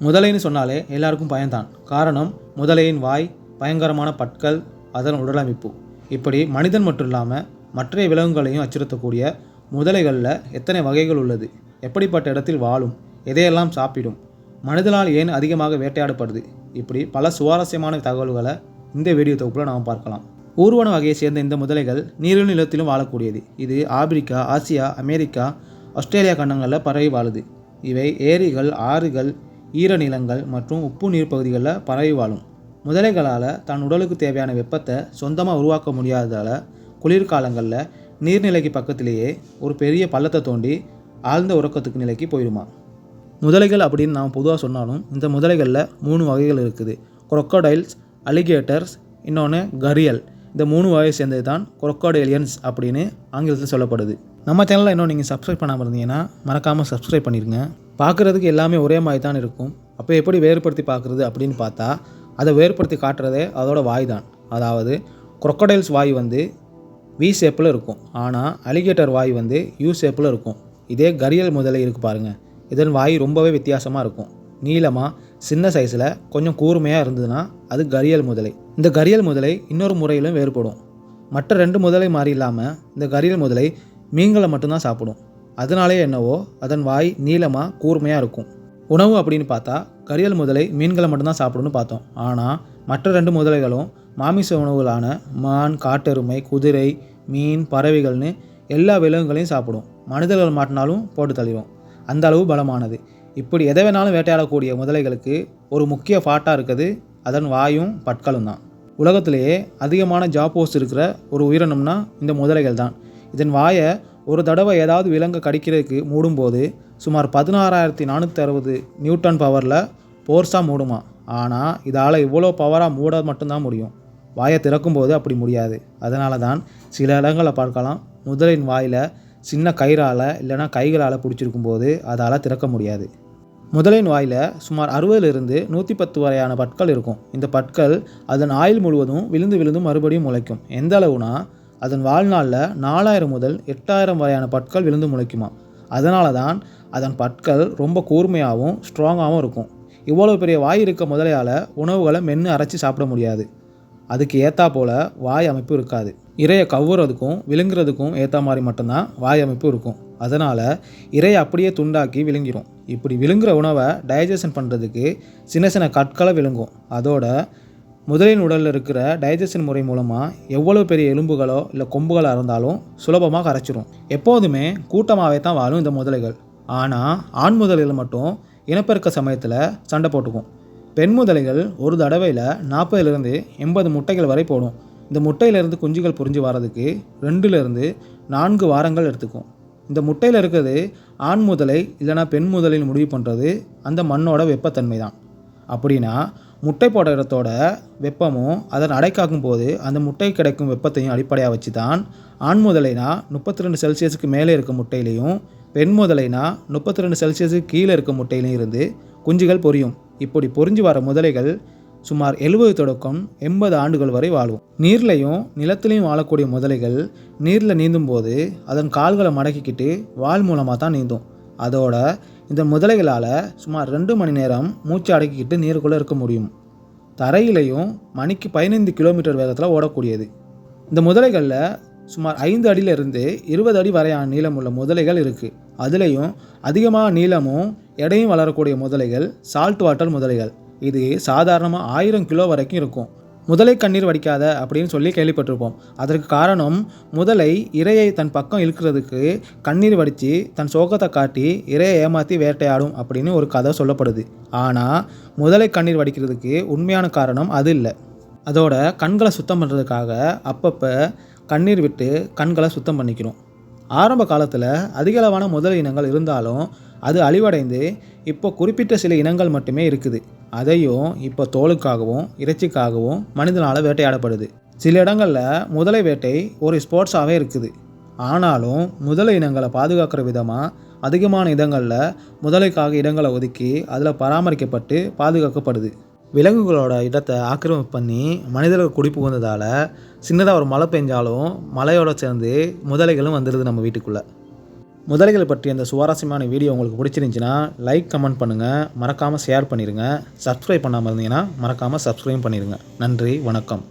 முதலைன்னு சொன்னாலே எல்லாருக்கும் பயம்தான். காரணம் முதலையின் வாய் பயங்கரமான பற்கள் அதன் உடலமைப்பு. இப்படி மனிதன் மட்டும் இல்லாமல் மற்ற விலங்குகளையும் அச்சுறுத்தக்கூடிய முதலைகளில் எத்தனை வகைகள் உள்ளது? எப்படிப்பட்ட இடத்தில் வாழும்? எதையெல்லாம் சாப்பிடும்? மனிதனால் ஏன் அதிகமாக வேட்டையாடப்படுது? இப்படி பல சுவாரஸ்யமான தகவல்களை இந்த வீடியோ தொகுப்பில் நாம் பார்க்கலாம். ஊர்வன வகையை சேர்ந்த இந்த முதலைகள் நீரிலும் நிலத்திலும் வாழக்கூடியது. இது ஆப்பிரிக்கா ஆசியா அமெரிக்கா ஆஸ்திரேலியா கண்டங்களில் பரவி வாழுது. இவை ஏரிகள் ஆறுகள் ஈரநிலங்கள் மற்றும் உப்பு நீர் பகுதிகளில் பரவி வாழும். முதலைகளால் தன் உடலுக்கு தேவையான வெப்பத்தை சொந்தமாக உருவாக்க முடியாததால் குளிர்காலங்களில் நீர்நிலைக்கு பக்கத்திலேயே ஒரு பெரிய பள்ளத்தை தோண்டி ஆழ்ந்த உறக்கத்துக்கு நிலைக்கு போயிடுமா? முதலைகள் அப்படின்னு நாம் பொதுவாக சொன்னாலும் இந்த முதலைகளில் மூணு வகைகள் இருக்குது. குரொக்கடைல்ஸ் அலிகேட்டர்ஸ் இன்னொன்று கரியல். இந்த மூணு வகையை சேர்ந்தது தான் crocodilians அப்படின்னு ஆங்கிலத்தில் சொல்லப்படுது. நம்ம சேனலில் இன்னும் நீங்கள் சப்ஸ்கிரைப் பண்ணாமல் இருந்தீங்கன்னா மறக்காமல் சப்ஸ்கிரைப் பண்ணிடுங்க பார்க்குறதுக்கு எல்லாமே ஒரே மாதிரி தான் இருக்கும். அப்போ எப்படி வேறுபடுத்தி பார்க்குறது அப்படின்னு பார்த்தா அதை வேறுபடுத்தி காட்டுறதே அதோட வாய் தான் அதாவது குரொக்கடைல்ஸ் வாய் வந்து வி ஷேப்பில் இருக்கும். ஆனால் அலிகேட்டர் வாய் வந்து யூ ஷேப்பில் இருக்கும். இதே கரியல் முதலை இருக்கு பாருங்கள் இதன் வாய் ரொம்பவே வித்தியாசமாக இருக்கும். நீளமாக சின்ன சைஸில் கொஞ்சம் கூர்மையாக இருந்ததுன்னா அது கரியல் முதலை. இந்த கரியல் முதலை இன்னொரு முறையிலும் வேறுபடும். மற்ற ரெண்டு முதலை மாதிரி இல்லாமல் இந்த கரியல் முதலை மீன்களை மட்டும்தான் சாப்பிடும். அதனாலே என்னவோ அதன் வாய் நீளமாக கூர்மையாக இருக்கும். உணவு அப்படின்னு பார்த்தா கரியல் முதலை மீன்களை மட்டும்தான் சாப்பிடும்னு பார்த்தோம். ஆனால் மற்ற ரெண்டு முதலைகளும் மாமிச உணவுகளான மான் காட்டெருமை குதிரை மீன் பறவைகள்னு எல்லா விலங்குகளையும் சாப்பிடும். மனிதர்கள் மாட்டினாலும் போட்டு தள்ளிடும் அந்த அளவு பலமானது. இப்படி எதை வேணாலும் வேட்டையாடக்கூடிய முதலைகளுக்கு ஒரு முக்கிய ஃபாட்டாக இருக்குது. அதன் வாயும் பற்களும் தான். உலகத்திலேயே அதிகமான ஜாப் போஸ்ட் இருக்கிற ஒரு உயிரினம்னா இந்த முதலைகள் தான். இதன் வாயை ஒரு தடவை ஏதாவது விலங்கு கடிக்கிறதுக்கு மூடும்போது சுமார் பதினாறாயிரத்தி நானூற்றி அறுபது நியூட்டன் பவரில் போர்ஸாக மூடுமா? ஆனால் இதால் இவ்வளோ பவராக மூட மட்டும்தான் முடியும். வாயை திறக்கும்போது அப்படி முடியாது. அதனால தான் சில இடங்களை பார்க்கலாம். முதலின் வாயில் சின்ன கயிறால் இல்லைன்னா கைகளால் பிடிச்சிருக்கும் போது அதால் திறக்க முடியாது. முதலின் வாயில் சுமார் அறுபதுலேருந்து நூற்றி பத்து வரையான பற்கள் இருக்கும். இந்த பற்கள் அதன் ஆயில் முழுவதும் விழுந்து விழுந்து மறுபடியும் முளைக்கும். எந்த அளவுனா அதன் வாழ்நாளில் நாலாயிரம் முதல் எட்டாயிரம் வரையான பற்கள் விழுந்து முளைக்குமா அதனால தான் அதன் பற்கள் ரொம்ப கூர்மையாகவும் ஸ்ட்ராங்காகவும் இருக்கும். இவ்வளோ பெரிய வாய் இருக்க முதலையால் உணவுகளை மென்று அரைச்சி சாப்பிட முடியாது. அதுக்கு ஏற்றா போல் வாய் அமைப்பு இருக்காது. இரையை கவ்வுறதுக்கும் விழுங்குறதுக்கும் ஏற்ற மாதிரி மட்டும்தான் வாய் அமைப்பு இருக்கும். அதனால் இரையை அப்படியே துண்டாக்கி விழுங்கிடும் இப்படி விழுங்குற உணவை டைஜஷன் பண்ணுறதுக்கு சின்ன சின்ன கற்களை விழுங்கும். அதோட முதலின் உடலில் இருக்கிற டைஜஷன் முறை மூலமாக எவ்வளோ பெரிய எலும்புகளோ இல்லை கொம்புகளாக இருந்தாலும் சுலபமாக கரைச்சிரும் எப்போதுமே கூட்டமாகவே தான் வாழும் இந்த முதலைகள். ஆனால் ஆண் முதலைகள் மட்டும் இனப்பெருக்க சமயத்தில் சண்டை போட்டுக்கும். பெண் முதலைகள் ஒரு தடவையில் நாற்பதுலேருந்து எண்பது முட்டைகள் வரை போடும். இந்த முட்டையிலேருந்து குஞ்சுகள் புரிஞ்சு வரதுக்கு ரெண்டுலேருந்து நான்கு வாரங்கள் எடுத்துக்கும். இந்த முட்டையில் இருக்கிறது ஆண் முதலை இல்லைனா பெண் முதலைன்னு முடிவு பண்ணுறது அந்த மண்ணோட வெப்பத்தன்மை தான் அப்படின்னா முட்டை போடுற இடத்தோட வெப்பமும் அதன் அடைக்காக்கும் போது அந்த முட்டை கிடைக்கும் வெப்பத்தையும் அடிப்படையாக வச்சு தான் ஆண் முதலைனா முப்பத்தி ரெண்டு செல்சியஸுக்கு மேலே இருக்க முட்டையிலையும் பெண் முதலைனா முப்பத்தி ரெண்டு செல்சியஸுக்கு கீழே இருக்க முட்டையிலையும் இருந்து குஞ்சுகள் பொரியும். இப்படி பொரிஞ்சு வர முதலைகள் சுமார் எழுபது தொடக்கம் எண்பது ஆண்டுகள் வரை வாழும். நீர்லையும் நிலத்திலையும் வாழக்கூடிய முதலைகள் நீரில் நீந்தும் போது அதன் கால்களை மடக்கிக்கிட்டு வால் மூலமாக தான் நீந்தும். அதோட இந்த முதலைகளால் சுமார் ரெண்டு மணி நேரம் மூச்சு அடக்கிக்கிட்டு நீருக்குள்ளே இருக்க முடியும். தரையிலையும் மணிக்கு பதினைந்து கிலோமீட்டர் வேகத்தில் ஓடக்கூடியது. இந்த முதலைகளில் சுமார் ஐந்து அடியிலிருந்து இருபது அடி வரையான நீளம் உள்ள முதலைகள் இருக்குது அதுலேயும் அதிகமாக நீளமும் எடையும் வளரக்கூடிய முதலைகள் சால்ட் வாட்டர் முதலைகள். இது சாதாரணமாக ஆயிரம் கிலோ வரைக்கும் இருக்கும். முதலை கண்ணீர் வடிக்காத அப்படின்னு சொல்லி கேள்விப்பட்டிருப்போம். அதற்கு காரணம் முதலை இரையை தன் பக்கம் இழுக்கிறதுக்கு கண்ணீர் வடித்து தன் சோகத்தை காட்டி இரையை ஏமாற்றி வேட்டையாடும் அப்படின்னு ஒரு கதை சொல்லப்படுது. ஆனால் முதலை கண்ணீர் வடிக்கிறதுக்கு உண்மையான காரணம் அது இல்லை. அதோட கண்களை சுத்தம் பண்ணுறதுக்காக அப்பப்போ கண்ணீர் விட்டு கண்களை சுத்தம் பண்ணிக்கிறோம். ஆரம்ப காலத்தில் அதிகளவான முதல் இனங்கள் இருந்தாலும் அது அழிவடைந்து இப்போ குறிப்பிட்ட சில இனங்கள் மட்டுமே இருக்குது. அதையும் இப்போ தோலுக்காகவும் இறைச்சிக்காகவும் மனிதனால் வேட்டையாடப்படுது. சில இடங்களில் முதலை வேட்டை ஒரு ஸ்போர்ட்ஸாகவே இருக்குது. ஆனாலும் முதலை இனங்களை பாதுகாக்கிற விதமாக அதிகமான இடங்களில் முதலைக்காக இடங்களை ஒதுக்கி அதில் பராமரிக்கப்பட்டு பாதுகாக்கப்படுது. விலங்குகளோட இடத்தை ஆக்கிரமிப்பு பண்ணி மனிதர்கள் குடி புகுந்ததால் சின்னதாக ஒரு மழை பெஞ்சாலும் மலையோடு சேர்ந்து முதலைகளும் வந்துடுது நம்ம வீட்டுக்குள்ளே. முதலைகள் பற்றி அந்த சுவாரஸ்யமான வீடியோ உங்களுக்கு பிடிச்சிருந்துச்சின்னா லைக் கமெண்ட் பண்ணுங்கள் மறக்காமல் ஷேர் பண்ணிடுங்க சப்ஸ்கிரைப் பண்ணாமல் இருந்தீங்கன்னா மறக்காமல் சப்ஸ்கிரைப் பண்ணிடுங்க நன்றி வணக்கம்.